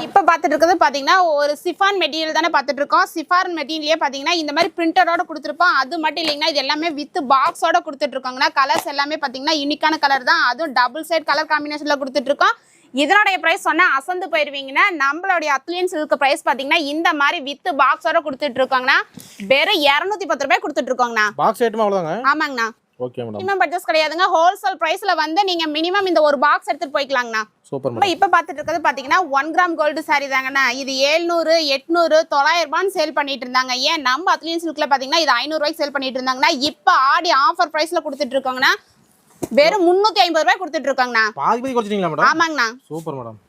இப்போ பார்த்துட்டு இருக்கிறது பார்த்தீங்கன்னா ஒரு சிஃபான் மெட்டீரியல் தானே பார்த்துட்டு இருக்கோம் சிஃபான் மெட்டீரியலே பார்த்தீங்கன்னா இந்த மாதிரி பிரிண்டரோட கொடுத்துருப்போம். அது மட்டும் இல்லைங்கன்னா இது எல்லாமே வித் பாக்ஸோட கொடுத்துட்ருக்கோங்கண்ணா. கலர்ஸ் எல்லாமே பார்த்தீங்கன்னா யூனிக்கான கலர் தான். அதுவும் டபுள் சைட் கலர் காம்பினேஷனில் கொடுத்துட்ருக்கோம். இதனுடைய ப்ரைஸ் சொன்னா அசந்து போயிருவீங்கன்னா நம்மளுடைய அத்லியன் சில்க் ப்ரைஸ் பார்த்தீங்கன்னா இந்த மாதிரி வித் பாக்ஸோட கொடுத்துட்டு இருக்கோங்கண்ணா. வெறும் இரநூத்தி பத்து ரூபாய் கொடுத்துட்டு இருக்கோங்கண்ணா. பாக்ஸ் ஐட்டமா அவ்வளோதாங்க ஆமாங்கண்ணா. ஓகே மேடம் கிடையாதுங்க. ஹோல்சேல் ப்ரைஸ்ல வந்து நீங்க மினிமம் இந்த ஒரு பாக்ஸ் எடுத்துட்டு போய்க்கலாங்கண்ணா. சூப்பர் நம்ம இப்ப இருக்கிறது பாத்தீங்கன்னா ஒன் கிராம் கோல்டு சாரி தாங்கண்ணா. இது ஏழ்நூறு எட்நூறு தொள்ளாயிரம் ரூபான்னு சேல் பண்ணிட்டு இருந்தாங்க. ஏன்? நம்ம அத்லியன் சில்க்ல பாத்தீங்கன்னா இது ஐநூறு ரூபாய்க்கு சேல் பண்ணிட்டு இருந்தாங்கன்னா இப்ப ஆடி ஆஃபர் பிரைஸ்ல கொடுத்துட்டு இருக்கோங்கண்ணா. வெறும் முன்னூத்தி ஐம்பது ரூபாய் கொடுத்துட்டு இருக்கோங்கண்ணா பாதி பாதி குறைச்சிட்டீங்களா மேடம் ஆமாங்கண்ணா. சூப்பர் மேடம்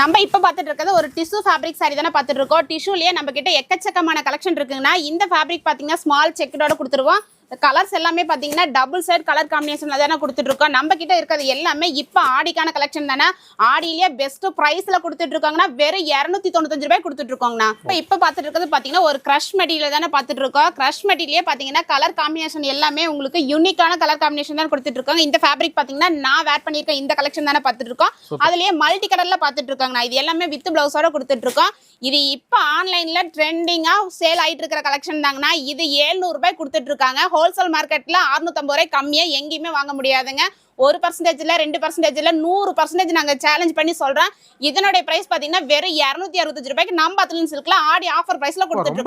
நம்ம இப்ப பாத்துட்டு இருக்கிறது ஒரு டிஷ்யூ ஃபேப்ரிக் சாரி தானே பாத்துட்டு இருக்கோம். டிஷ்யூலயே நம்ம கிட்ட எக்கச்சக்கமான கலெக்ஷன் இருக்குங்கன்னா இந்த ஃபேப்ரிக் பாத்தீங்கன்னா ஸ்மால் செக்கடோட கொடுத்துருவோம். கலர்ஸ் எல்லாமே பாத்தீங்கன்னா டபுள் சைட் கலர் காம்பினேஷன்ல தானே கொடுத்துட்டு இருக்கோம் நம்ம கிட்ட இருக்கிறது எல்லாமே இப்ப ஆடிக்கான கலெக்ஷன் தானே. ஆடியிலேயே பெஸ்ட் பிரைஸ்ல கொடுத்துட்டு இருக்காங்கன்னா வெறும் இரநூத்தி தொண்ணூத்தஞ்சு ரூபாய் கொடுத்துட்டு இருக்கோங்கண்ணா இப்ப இப்ப பாத்துட்டு இருக்கிறது பாத்தீங்கன்னா ஒரு கிரஷ் மெட்டீரியல் தானே பாத்துட்டு இருக்கோம் கிரஷ் மெட்டீரியலே பாத்தீங்கன்னா கலர் காம்பினேஷன் எல்லாமே உங்களுக்கு யூனிக்கான கலர் காம்பினேஷன் தான் கொடுத்துட்டு இருக்காங்க இந்த ஃபேப்ரிக் பாத்தீங்கன்னா நான் வேர் பண்ணியிருக்கேன் இந்த கலெக்ஷன் தானே பாத்துட்டு இருக்கோம் அதுலயே மல்டி கலர்ல பாத்துட்டு இருக்காங்கண்ணா இது எல்லாமே வித் பிளவுஸோட கொடுத்துட்டு இருக்கோம் இது இப்ப ஆன்லைன்ல ட்ரெண்டிங்கா சேல் ஆயிட்டு இருக்கிற கலெக்ஷன் தாங்கண்ணா. இது 700 ரூபாய் கொடுத்துட்டு இருக்காங்க ஹோல்சேல் மார்க்கெட்ல 650 ரூபாய் கம்மியா எங்கேயுமே வாங்க முடியாதுங்க. ஒரு பர்சன்டேஜ்ல ரெண்டு பர்சன்டேஜ்ல நூறு பர்சன்டேஜ் நாங்க சேலஞ்ச் பண்ணி சொல்றோம். இதனுடைய பிரைஸ் பாத்தீங்கன்னா வெறும் இரநூத்தி அறுபத்தஞ்சு ரூபாய்க்கு நம்ம அத்லின் சில்க்ல ஆடி ஆஃபர் பிரைஸ்ல கொடுத்துட்டு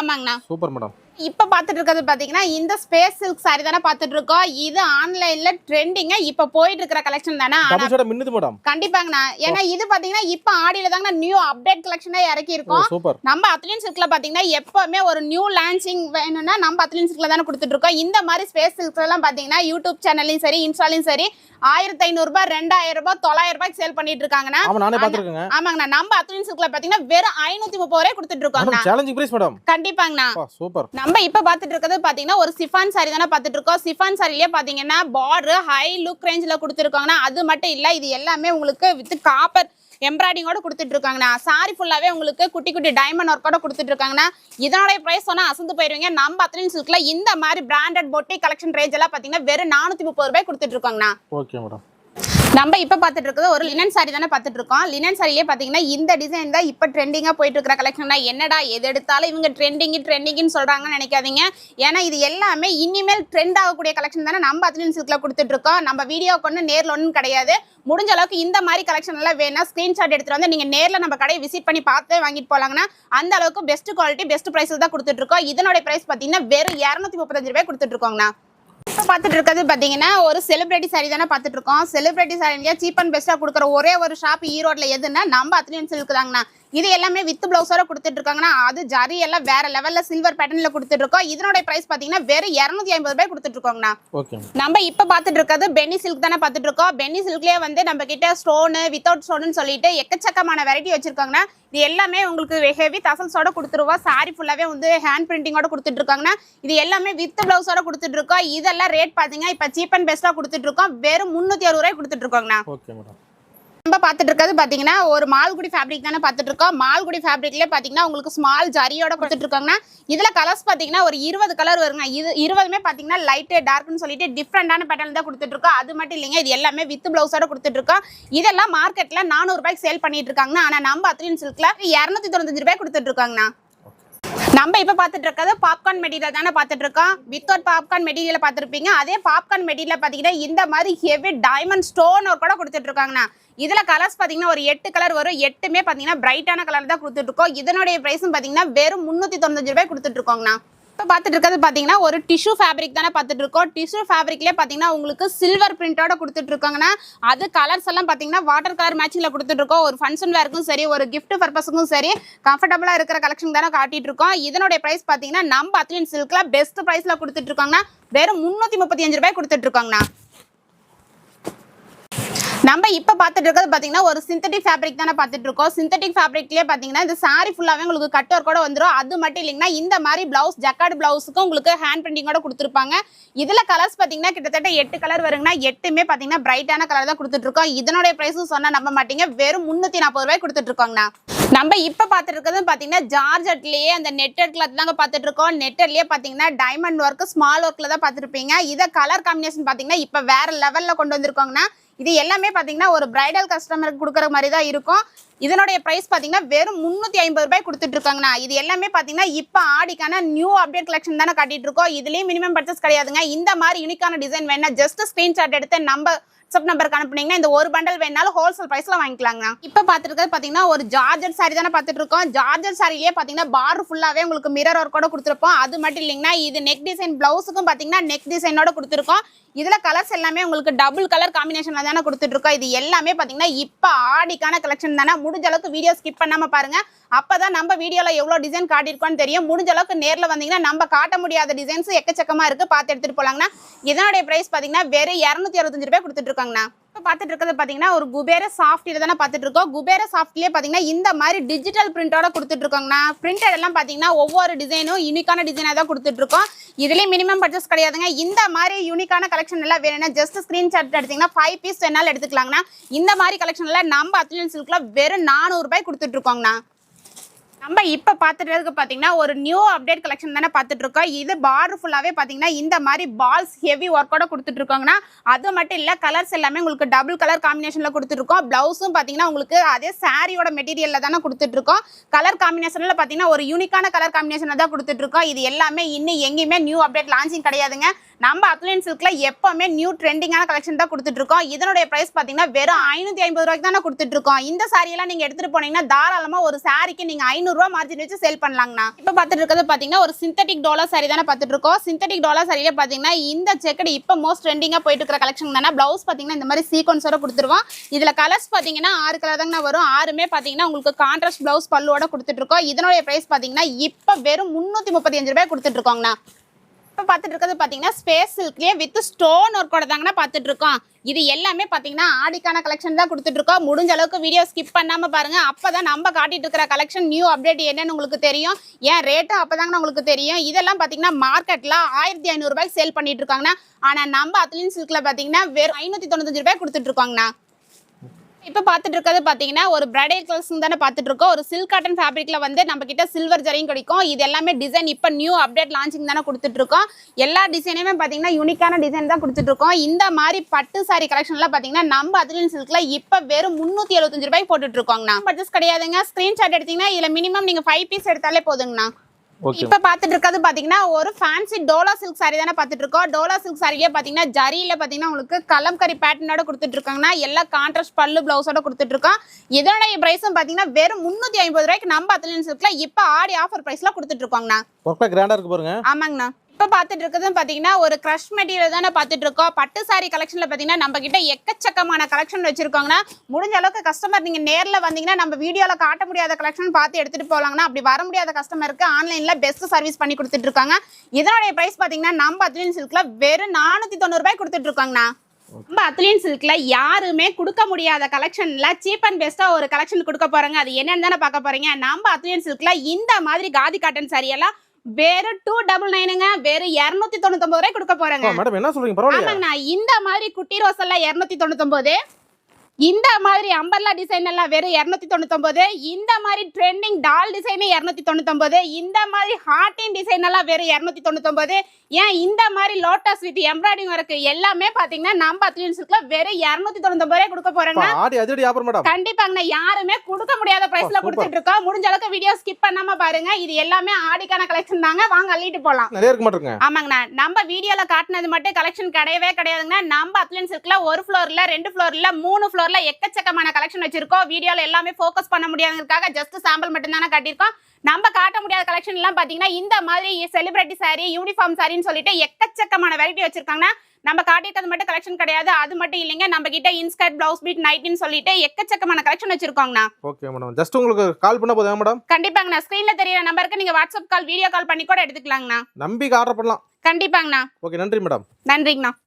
ஆமாங்கண்ணா. சூப்பர் மேடம் இப்ப பாத்துட்டு இருக்கிறது பாத்தீங்கன்னா இந்த ஸ்பேஸ் சில்க் சாரி தானே பாத்துட்டு இருக்கோம். இது ஆன்லைன்ல ட்ரெண்டிங்கா இப்ப போயிட்டு இருக்கிற கலெக்ஷன் தானே. கண்டிப்பாங்கண்ணா. ஏன்னா இது பாத்தீங்கன்னா இப்ப ஆடியில தாங்க நியூ அப்டேட் கலெக்ஷனே இறக்கி இருக்கோம். நம்ம அத்லின் சில்க்ல பாத்தீங்கன்னா எப்பவுமே ஒரு நியூ லான்ச்சிங் வேணும்னா நம்ம அத்லின் சில்க்ல தானே கொடுத்துட்டு இருக்கோம். இந்த மாதிரி ஸ்பேஸ் சில்க்ஸ் எல்லாம் பாத்தீங்கன்னா யூடியூப் சேனல்லையும் சரி இன்ஸ்டாலையும் சரி ஆயிரத்தி ஐநூறு ரூபாய் ரெண்டாயிரம் ரூபாய் தொள்ளாயிரம் ரூபாய்க்கு சேல் பண்ணிட்டு பாத்துருக்கேங்க ஆமாங்கண்ணா நம்ம அத்லின் சில்க்ல பாத்தீங்கன்னா வெறும் ஐநூத்தி முப்பது ரூபாய் கொடுத்துட்டு மேடம் கண்டிப்பாங்கண்ணா. சூப்பர் நம்ம இப்ப பாத்துட்டு இருக்கிறது பாத்தீங்கன்னா ஒரு சிஃபான் சாரி தானே பாத்துட்டு இருக்கோம். சிஃபான் சாரிலேயே பாத்தீங்கன்னா பார்டர் ஹை லுக் ரேஞ்சில கொடுத்துருக்காங்கன்னா அது மட்டும் இல்ல இது எல்லாமே உங்களுக்கு வித் காப்பர் எம்ப்ராய்டிங்கோட கொடுத்துட்டு இருக்காங்கண்ணா சாரி ஃபுல்லாகவே உங்களுக்கு குட்டி குட்டி டைமண்ட் ஒர்க்கோட கொடுத்துட்டு இருக்காங்கண்ணா இதனுடைய ப்ரைஸ் சொன்னால் அசந்து போயிருவீங்க. நம்ம அத்தனை சில்க்ல இந்த மாதிரி பிராண்டட் பொட்டி கலெக்ஷன் ரேஞ்ச் எல்லாம் பார்த்தீங்கன்னா வெறும் நானூற்றி முப்பது ரூபாய் கொடுத்துட்டு இருக்காங்கண்ணா ஓகே மேடம் நம்ம இப்போ பார்த்துட்டு இருக்கிறது ஒரு லினன் சாரி தானே பார்த்துட்டு இருக்கோம். லினன் சாரிலே பார்த்தீங்கன்னா இந்த டிசைன் தான் இப்போ ட்ரெண்டிங்காக போயிட்டு இருக்கிற கலெக்ஷன் என்னடா எது எடுத்தாலும் இவங்க ட்ரெண்டிங்கு ட்ரெண்டிங்னு சொல்கிறாங்கன்னு நினைக்காதீங்க. ஏன்னா இது எல்லாமே இனிமேல் ட்ரெண்ட் ஆகக்கூடிய கலெக்ஷன் தானே நம்ம அத்லின் சில்க்ல கொடுத்துட்டு இருக்கோம். நம்ம வீடியோ கொண்டு நேரில் ஒன்றும் கிடையாது. முடிஞ்ச அளவுக்கு இந்த மாதிரி கலெக்ஷன் எல்லாம் வேணா ஸ்க்ரீன்ஷாட் எடுத்துட்டு வந்து நீங்கள் நேரில் நம்ம கடையை விசிட் பண்ணி பார்த்து வாங்கிட்டு போகலாங்கன்னா அந்த அளவுக்கு பெஸ்ட் குவாலிட்டி பெஸ்ட் ப்ரைஸில் தான் கொடுத்துட்டு இருக்கோம். இதனுடைய ப்ரைஸ் பார்த்தீங்கன்னா வெறும் இரநூத்தி முப்பத்தஞ்சு ரூபாய் கொடுத்துட்டு இருக்கோங்கண்ணா. இப்போ பார்த்துட்டு இருக்கிறது பார்த்தீங்கன்னா ஒரு செலிபிரிட்டி சாரி தானே பார்த்துட்டு இருக்கோம். செலிபிரிட்டி சாரி சீப் அண்ட் பெஸ்ட்டாக கொடுக்குற ஒரே ஒரு ஷாப் ஈரோட்ல எதுன்னா நம்ம அத்லியன் சில்க்கு தாங்கண்ணா. இது எல்லாமே வித் பிளவுஸோட கொடுத்துட்டு இருக்காங்கன்னா அது ஜரி எல்லாம் வேற லெவல்ல சில்வர் பேட்டர்ன்ல கொடுத்துட்டு இருக்கோம். இதனோட பிரைஸ் பார்த்தீங்கன்னா வெறும் இரநூத்தி ஐம்பது ரூபாய் கொடுத்துட்டு இருக்கோங்கண்ணா நம்ம இப்ப பாத்துட்டு இருக்கிறது பென்னி சில்க் தானே பாத்துட்டு இருக்கோம். பென்னி சில்க்லயே வந்து நம்ம கிட்ட ஸ்டோனு வித்தவுட் ஸ்டோன்னு சொல்லிட்டு எக்கச்சக்கமான வெரைட்டி வச்சிருக்காங்கன்னா இது எல்லாமே உங்களுக்கு ஹெவி தசல்ஸோட கொடுத்துருவோம் சாரி ஃபுல்லாவே வந்து ஹேண்ட் பிரிண்டிங்கோட கொடுத்துட்டு இருக்காங்கன்னா இது எல்லாமே வித் பிளவுஸோட கொடுத்துட்டு இருக்கோம். இதெல்லாம் ரேட் பாத்தீங்கன்னா இப்ப சீப் அண்ட் பெஸ்டா கொடுத்துட்டு இருக்கோம். வெறும் முன்னூத்தி அறுபது ரூபாய் கொடுத்துட்டு இருக்கோங்கண்ணா. ஓகே மேடம் நம்ம பார்த்துட்டு இருக்கிறது பார்த்தீங்கன்னா ஒரு மால்குடி ஃபேப்ரிக் தானே பார்த்துட்டு இருக்கோம் மால்குடி ஃபேப்ரிக்லேயே பார்த்தீங்கன்னா உங்களுக்கு ஸ்மால் ஜரியோட கொடுத்துட்டு இருக்காங்கன்னா இதில் கலர்ஸ் பார்த்தீங்கன்னா ஒரு இருபது கலர் வருங்க. இது இருபதுமே பார்த்தீங்கன்னா லைட்டு டார்க்னு சொல்லிட்டு டிஃப்ரெண்டான பேட்டர்ன் தான் கொடுத்துட்டு இருக்கோம் அது மட்டும் இல்லைங்க இது எல்லாமே வித் பிளவுஸோட கொடுத்துட்டு இருக்கோம் இதெல்லாம் மார்க்கெட்டில் நானூறுபாய்க்கு சேல் பண்ணிட்டு இருக்காங்கன்னா ஆனால் நம்ம அத்ரின் சில்கில் இரநூத்தி தொண்ணூத்தஞ்சு ரூபாய் கொடுத்துட்டு இருக்காங்கண்ணா நம்ம இப்போ பார்த்துட்டு இருக்கிறது பாப்கார்ன் மெட்டீரியல் தானே பார்த்துட்டு இருக்கோம். வித்தவுட் பாப்கார்ன் மெட்டீரியல் பார்த்துருப்பீங்க. அதே பாப்கார்ன் மெட்டீரியல் பார்த்தீங்கன்னா இந்த மாதிரி ஹெவி டைமண்ட் ஸ்டோன் ஒர்க் கூட கொடுத்துட்ருக்காங்கண்ணா இதில் கலர்ஸ் பார்த்தீங்கன்னா ஒரு எட்டு கலர் வரும். எட்டுமே பார்த்தீங்கன்னா பிரைட்டான கலர் தான் கொடுத்துட்ருக்கோம் இதனுடைய ப்ரைஸும் பார்த்தீங்கன்னா வெறும் முந்நூற்றி தொண்ணூத்தஞ்சு ரூபாய் கொடுத்துட்ருக்கோங்கண்ணா இப்போ பார்த்துட்டு இருக்கிறது பார்த்தீங்கன்னா ஒரு டிஷ்யூ ஃபேப்ரிக் தானே பார்த்துட்டு இருக்கோம். டிஷ்யூ ஃபேப்ரிக்லேயே பார்த்தீங்கன்னா உங்களுக்கு சில்வர் பிரிண்டோட கொடுத்துட்டு இருக்காங்கன்னா அது கலர்ஸ் எல்லாம் பார்த்தீங்கன்னா வாட்டர் கலர் மேட்சிங்கில் கொடுத்துட்டு இருக்கோம். ஒரு ஃபங்க்ஷன் வேர்க்கும் சரி ஒரு கிஃப்ட் பர்பஸுக்கும் சரி கம்ஃபர்டபுளாக இருக்கிற கலெக்ஷன் தானே காட்டிட்டு இருக்கோம். இதனுடைய ப்ரைஸ் பார்த்தீங்கன்னா நம்ம அத்லின் சில்கில் பெஸ்ட் ப்ரைஸில் கொடுத்துட்டு இருக்காங்கன்னா வெறும் முந்நூற்றி முப்பத்தி அஞ்சு ரூபாய் கொடுத்துட்டு இருக்காங்கண்ணா. நம்ம இப்ப பார்த்துட்டு இருக்கிறது பாத்தீங்கன்னா ஒரு சிந்தட்டிக் ஃபேப்ரிக் தானே பார்த்துட்டு இருக்கோம். சிந்தட்டிக் ஃபேப்ரிக்லயே பாத்தீங்கன்னா இந்த சாரி ஃபுல்லாவே உங்களுக்கு கட் ஒர்க்கோட வந்துடும் அது மட்டும் இல்லைங்கன்னா இந்த மாதிரி பிளவுஸ் ஜக்கார்டு பிளவுஸுக்கும் உங்களுக்கு ஹேண்ட் பிரிண்டிங்கோட கொடுத்துருப்பாங்க. இதுல கலர்ஸ் பாத்தீங்கன்னா கிட்டத்தட்ட எட்டு கலர் வருங்கன்னா எட்டுமே பாத்தீங்கன்னா பிரைட்டான கலர் தான் கொடுத்துட்டு இருக்கோம். இதனுடைய பிரைஸும் சொன்னா நம்ப மாட்டீங்க. வெறும் முன்னூத்தி நாற்பது ரூபாய் கொடுத்துட்ருக்கோங்கண்ணா நம்ம இப்ப பார்த்துட்டு இருக்கிறது பாத்தீங்கன்னா ஜார்ஜட்லயே அந்த நெட்டட் கிளாத் தாங்க பார்த்துட்டு இருக்கோம். நெட்டட்லயே பாத்தீங்கன்னா டைமண்ட் ஒர்க் ஸ்மால் ஒர்க்ல தான் பார்த்துருப்பீங்க. இதை கலர் காம்பினேஷன் பாத்தீங்கன்னா இப்ப வேற லெவல்ல கொண்டு வந்திருக்கோங்கன்னா இது எல்லாமே பாத்தீங்கன்னா ஒரு பிரைடல் கஸ்டமருக்கு கொடுக்குற மாதிரி தான் இருக்கும். இதனுடைய ப்ரைஸ் பார்த்தீங்கன்னா வெறும் முந்நூற்றி ஐம்பது ரூபாய் கொடுத்துட்டு இருக்காங்கண்ணா. இது எல்லாமே பார்த்தீங்கன்னா இப்போ ஆடிக்கான நியூ அப்டேட் கலெக்ஷன் தானே காட்டிட்டு இருக்கோம். இதுலேயும் மினிமம் பர்ச்சேஸ் கிடையாதுங்க. இந்த மாதிரி யூனிக்கான டிசைன் வேணா ஜஸ்ட் ஸ்க்ரீன்ஷாட் எடுத்து நம்ம வாட்ஸ்அப் நம்பருக்கு அனுப்புனீங்கன்னா இந்த ஒரு பண்டல் வேணாலும் ஹோல்சேல் பிரைஸ்ல வாங்கிக்கலாங்க இப்போ பார்த்துருக்கிறது பார்த்தீங்கன்னா ஒரு ஜார்ஜர் சாரி தானே பார்த்துட்டு இருக்கோம். ஜார்ஜர் சாரிலேயே பார்த்தீங்கன்னா பார் ஃபுல்லாகவே உங்களுக்கு மிரர் ஒர்க்கோட கொடுத்துருப்போம். அது மட்டும் இல்லைங்கன்னா இது நெக் டிசைன் ப்ளவுஸுக்கும் பார்த்தீங்கன்னா நெக் டிசைனோட கொடுத்துருக்கோம். இதில் கலர்ஸ் எல்லாமே உங்களுக்கு டபுள் கலர் காம்பினேஷனில் தானே கொடுத்துட்டு இருக்கோம். இது எல்லாமே பார்த்தீங்கன்னா இப்போ ஆடிக்கான கலெக்ஷன் தானே. முடிஞ்ச அளவுக்கு வீடியோ ஸ்கிப் பாருங்க. அப்போ தான் நம்ம வீடியோவில் எவ்வளோ டிசைன் காட்டியிருக்கோன்னு தெரியும். முடிஞ்ச அளவுக்கு நேரில் வந்தீங்கன்னா நம்ம காட்ட முடியாத டிசைன்ஸ் எக்கச்சக்கமாக இருக்குது பார்த்து எடுத்துகிட்டு போலாங்கண்ணா. இதனுடைய ப்ரைஸ் பார்த்தீங்கன்னா வெறும் இரநூத்தி அறுபத்தஞ்சு ரூபாய் கொடுத்துட்டு இருக்காங்கண்ணா. இப்போ பார்த்துட்டு இருக்கிறது பார்த்தீங்கன்னா ஒரு குபேர சாஃப்ட்டில் தானே பார்த்துட்டு இருக்கோம் குபேர சாஃப்ட்லேயே பார்த்தீங்கன்னா இந்த மாதிரி டிஜிட்டல் பிரிண்டோட கொடுத்துட்டு இருக்கோங்கண்ணா பிரிண்டட் எல்லாம் பார்த்தீங்கன்னா ஒவ்வொரு டிசைனும் யூனிக்கான டிசைனாக தான் கொடுத்துட்டு இருக்கோம் இதுலேயும் மினிமம் பர்ச்சேஸ் கிடையாதுங்க. இந்த மாதிரி யூனிக்கான கலெக்ஷன் எல்லாம் வேணும்னா ஜஸ்ட் ஸ்க்ரீன்ஷாட் எடுத்தீங்கன்னா ஃபைவ் பீஸ் வேணாலும் எடுத்துக்கலாங்கண்ணா. இந்த மாதிரி கலெக்ஷன் எல்லாம் நம்ம அத்லியன் சில்கில் வெறும் நானூறுபாய் கொடுத்துட்டு இருக்கோங்கண்ணா நம்ம இப்போ பார்த்துட்டு பார்த்தீங்கன்னா ஒரு நியூ அப்டேட் கலெக்ஷன் தானே பார்த்துட்டு இருக்கோம் இது பார்டர் ஃபுல்லாகவே பார்த்தீங்கன்னா இந்த மாதிரி பால்ஸ் ஹெவி ஒர்க்கோட கொடுத்துட்டு இருக்காங்கன்னா அது மட்டும் இல்லை கலர்ஸ் எல்லாமே உங்களுக்கு டபுள் கலர் காம்பினேஷனில் கொடுத்துருக்கோம் ப்ளவுஸும் பார்த்தீங்கன்னா உங்களுக்கு அதே சாரியோட மெட்டீரியலில் தானே கொடுத்துட்ருக்கோம் கலர் காம்பினேஷனில் பார்த்தீங்கன்னா ஒரு யூனிக்கான கலர் காம்பினேஷனில் தான் கொடுத்துட்ருக்கோம் இது எல்லாமே இன்னும் எங்கேயுமே நியூ அப்டேட் லான்ச்சிங் கிடையாதுங்க. நம்ம அத்லியன் சில்க்ல எப்பவுமே நியூ ட்ரெண்டிங்கான கலெக்ஷன் தான் கொடுத்துட்டு இருக்கோம் இதனுடைய பிரைஸ் பாத்தீங்கன்னா வெறும் ஐநூத்தி ஐம்பது ரூபாய்க்கு தானே கொடுத்துட்டு இருக்கோம் இந்த சாரியெல்லாம் எல்லாம் நீங்க எடுத்துட்டு போனீங்கன்னா தாராளமா ஒரு சாரிக்கு நீங்க ஐநூறுரூவா மார்ஜின் வச்சு சேல் பண்ணலாங்கண்ணா. இப்போ பார்த்துட்டு இருக்கிறது பாத்தீங்கன்னா ஒரு சிந்தட்டிக் டாலர் சாரி தானே பார்த்துட்டு இருக்கோம் சிந்தட்டிக் டாலர் சாரியில பாத்தீங்கன்னா இந்த செக்கடு இப்போ மோஸ்ட் ட்ரெண்டிங்காக போயிட்டு இருக்கிற கலெக்ஷன் தானே. பிளவுஸ் பாத்தீங்கன்னா இந்த மாதிரி சீக்வன்ஸோட கொடுத்துருவோம் இதுல கலர்ஸ் பாத்தீங்கன்னா ஆறு கலர் தாங்க வரும். ஆறுமே பாத்தீங்கன்னா உங்களுக்கு கான்ட்ராஸ்ட் பிளவுஸ் பல்லுவோட கொடுத்துட்டு இருக்கோம் இதனுடைய பிரைஸ் பாத்தீங்கன்னா இப்போ வெறும் முன்னூத்தி முப்பத்தி அஞ்சு ரூபாய் கொடுத்துட்டு இருக்கோங்கண்ணா இப்போ பார்த்துட்டு இருக்கிறது பார்த்தீங்கன்னா ஸ்பேஸ் சில்க்லேயே வித் ஸ்டோன் ஒர்க்கோட தாங்கண்ணா பார்த்துட்டு இருக்கோம் இது எல்லாமே பார்த்தீங்கன்னா ஆடிக்கான கலெக்ஷன் தான் கொடுத்துட்டு இருக்கோம் முடிஞ்ச அளவுக்கு வீடியோ ஸ்கிப் பண்ணாம பாருங்க. அப்பதான் நம்ம காட்டிட்டு இருக்கிற கலெக்ஷன் நியூ அப்டேட் என்னன்னு உங்களுக்கு தெரியும். ஏன் ரேட்டும் அப்பதாங்கண்ணா உங்களுக்கு தெரியும். இதெல்லாம் பார்த்தீங்கன்னா மார்க்கெட்டில் ஆயிரத்தி ஐநூறுரூபாய்க்கு சேல் பண்ணிட்டு இருக்காங்கண்ணா. ஆனால் நம்ம அத்லின் சில்க்ல பார்த்தீங்கன்னா வெறும் ஐநூற்றி தொண்ணூத்தஞ்சு ரூபாய் கொடுத்துட்டு இருக்காங்கண்ணா இப்போ பார்த்துட்டு இருக்கிறது பார்த்தீங்கன்னா ஒரு பிரைடல் கலர்ஸ் தானே பார்த்துட்டு இருக்கோம். ஒரு சில்க் காட்டன் ஃபேப்ரிக்ல வந்து நம்ம கிட்ட சில்வர் ஜரியும் கிடைக்கும். இது எல்லாமே டிசைன் இப்போ நியூ அப்டேட் லான்ச்சிங் தானே கொடுத்துட்டு இருக்கோம். எல்லா டிசைனுமே பார்த்தீங்கன்னா யூனிக்கான டிசைன் தான் கொடுத்துட்டு இருக்கோம். இந்த மாதிரி பட்டு சாரி கலெக்ஷன்லாம் பார்த்தீங்கன்னா நம்ம அதுலின் சில்க்ல இப்போ வெறும் முந்நூற்றி எழுபத்தஞ்சு ரூபாய் போட்டுட்டு இருக்கோங்கண்ணா. பர்ச்சேஸ் கிடையாதுங்க. ஸ்க்ரீன்ஷாட் எடுத்தீங்கன்னா இதில் மினிமம் நீங்கள் ஃபைவ் பீஸ் எடுத்தாலே போதுங்கண்ணா. இப்ப பாத்துட்டு இருக்கிறது பாத்தீங்கன்னா ஒரு ஃபேன்சி டோலா சில்க் saree தானே பாத்துட்டு இருக்கோம். டோலா சில்க் சாரியே பாத்தீங்கன்னா ஜரியில பாத்தீங்கன்னா உங்களுக்கு கலம்கரி பேட்டர்னோட கொடுத்துட்டு இருக்காங்கன்னா எல்லா கான்ட்ராஸ்ட் பல்லு பிளவுஸோட கொடுத்துட்டு இருக்கோம். இதோடைய பிரைஸும் பாத்தீங்கன்னா வெறும் முன்னூத்தி ஐம்பது ரூபாய்க்கு நம்ம அத்லின் சில்க்ல இப்ப ஆடி ஆஃபர் பிரைஸ்ல கொடுத்துட்டு இருக்கோங்கண்ணா. கிராண்டா இருக்கு பாருங்க. ஆமாங்கண்ணா. இப்போ பார்த்துட்டு இருக்கிறது பார்த்தீங்கன்னா ஒரு க்ரஷ் மெட்டீரியல் தானே பார்த்துட்டு இருக்கோம். பட்டு சாரி கலெக்ஷனில் பார்த்தீங்கன்னா நம்ம கிட்ட எக்கச்சக்கமான கலெக்ஷன் வச்சிருக்கோங்கன்னா முடிஞ்ச அளவுக்கு கஸ்டமர் நீங்கள் நேரில் வந்தீங்கன்னா நம்ம வீடியோவில் காட்ட முடியாத கலெக்ஷன் பார்த்து எடுத்துகிட்டு போகலாங்கன்னா அப்படி வர முடியாத கஸ்டமருக்கு ஆன்லைனில் பெஸ்ட் சர்வீஸ் பண்ணி கொடுத்துட்டு இருக்காங்க. இதனுடைய ப்ரைஸ் பார்த்தீங்கன்னா நம்ம அத்லின் சில்கில் வெறும் நானூற்றி தொண்ணூறுபாய் கொடுத்துட்டு இருக்காங்கண்ணா. நம்ம அத்லியன் சில்க்ல யாருமே கொடுக்க முடியாத கலெக்ஷன்ல சீப் அண்ட் பெஸ்டா ஒரு கலெக்ஷன் கொடுக்க போறாங்க. அது என்னன்னு தானே பார்க்க போறீங்க. நம்ம அத்லியன் சில்க்ல இந்த மாதிரி காதி காட்டன் saree எல்லாம் வெறும் டூ டபுள் நைனுங்க வெறும் இரநூத்தி தொண்ணூத்தொன்பது ரூபாய் கொடுக்க போறாங்க. மேடம் என்ன சொல்றீங்க? பரவாயில்லையா. ஆமாங்கண்ணா இந்த மாதிரி குட்டி ரோஸ் எல்லாம் இரநூத்தி தொண்ணூத்தொன்பது இந்த மாதிரி அம்பர்லா டிசைன் எல்லாம் வெறும் இரநூத்தி தொண்ணூத்தொன்பது இந்த மாதிரி ட்ரெண்டிங் டால் டிசைன் இரநூத்தி தொண்ணூத்தொன்பது இந்த மாதிரி ஹார்டின் டிசைன் எல்லாம் வெறும் இரநூத்தி தொண்ணூத்தொன்பது ஏன் இந்த மாதிரி லோட்டஸ் வித் எம்ப்ராய்டிங் ஒர்க் எல்லாமே பாத்தீங்கன்னா நம்ம அத்லின் சில்க்ல வெறும் இரநூத்தி தொண்ணூத்தொன்பது ரூபாய் கொடுக்க போறாங்க கண்டிப்பாங்கண்ணா யாருமே கொடுக்க முடியாத பிரைஸ்ல. கொடுத்துட்டு இருக்கோம். முடிஞ்ச அளவுக்கு வீடியோ ஸ்கிப் பண்ணாம பாருங்க. இது எல்லாமே ஆடிக்கான கலெக்ஷன் தாங்க. வாங்க அள்ளிட்டு போலாம். ஆமாங்கண்ணா. நம்ம வீடியோல காட்டினது மட்டும் கலெக்ஷன் கிடையவே கிடையாதுங்கண்ணா. நம்ம அத்லன் சில்க்ல ஒரு ஃப்ளோர்ல ரெண்டு ஃப்ளோர்ல மூணு ஃப்ளோர்ல எக்கச்சக்கமான கலெக்ஷன் வச்சிருக்கோம். வீடியோல எல்லாமே ஃபோக்கஸ் பண்ண முடியாததுக்காக ஜஸ்ட் சாம்பிள் மட்டும் தானே காட்டியிருக்கோம். நம்ம காட்ட முடியாத கலெக்ஷன் எல்லாம் பாத்தீங்கன்னா இந்த மாதிரி செலிபிரிட்டி saree யூனிஃபார்ம் சாரின்னு சொல்லிட்டு எக்கச்சக்கமான வெரைட்டி வச்சிருக்காங்கன்னா நம்ம காட்டியிருக்கிறது மட்டும் கலெக்ஷன் கிடையாது. அது மட்டும் இல்லைங்க நம்ம கிட்ட இன்ஸ்கர்ட் பிளவுஸ் பீட் நைட்டின்னு சொல்லிட்டு எக்கச்சக்கமான கலெக்ஷன் வச்சிருக்கோங்கண்ணா. ஓகே மேடம் ஜஸ்ட் உங்களுக்கு கால் பண்ண போதும் மேடம் கண்டிப்பாங்கண்ணா. ஸ்கிரீன்ல தெரியற நம்பருக்கு நீங்க வாட்ஸ்அப் கால் வீடியோ கால் பண்ணி கூட எடுத்துக்கலாங்கண்ணா. நம்பிக்கை ஆர்டர் பண்ணலாம். கண்டிப்பாங்கண்ணா. ஓகே நன்றி மேடம் நன்றிங்கண்ணா.